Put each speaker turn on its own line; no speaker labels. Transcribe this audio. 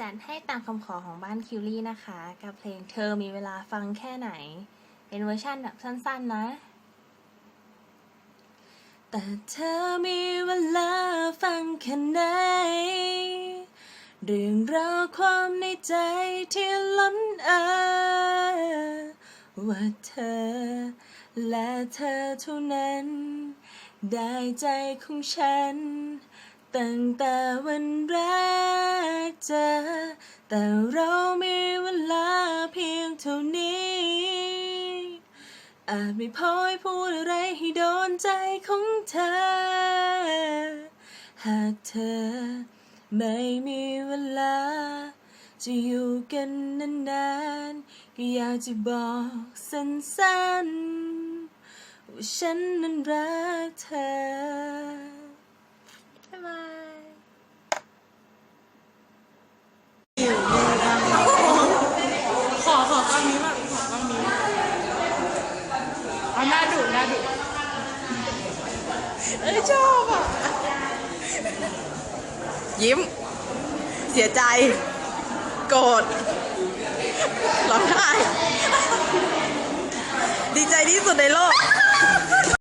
จัดให้ตามคำขอของบ้านคิวรี่นะคะ กับเพลงเธอมีเวลาฟังแค่ไหน เป็นเวอร์ชั่นแบบสั้นๆนะ แต่เธอมีเวลาฟังแค่ไหน เรื่องราวความในใจที่ล้นเอ่อว่าเธอ และเธอเท่านั้น ได้ใจของฉัน ตั้งแต่วันแรกเจอแต่เรามีเวลาเพียงเท่านี้ อาจไม่พอให้พูดอะไรให้โดนใจของเธอ หากเธอไม่มีเวลา จะอยู่กันนานๆก็อยากจะบอกสั้นๆว่าฉันนั้นรักเธอ บ๊ายบาย
ขอขอกล้องนี้บ้างขอกล้องนี้เอาหน้าดุห น้าดุเอ้ยชอบอะ ยิ้ม เสียใจ โกรธร้องไห้ ดีใจที่สุดในโลก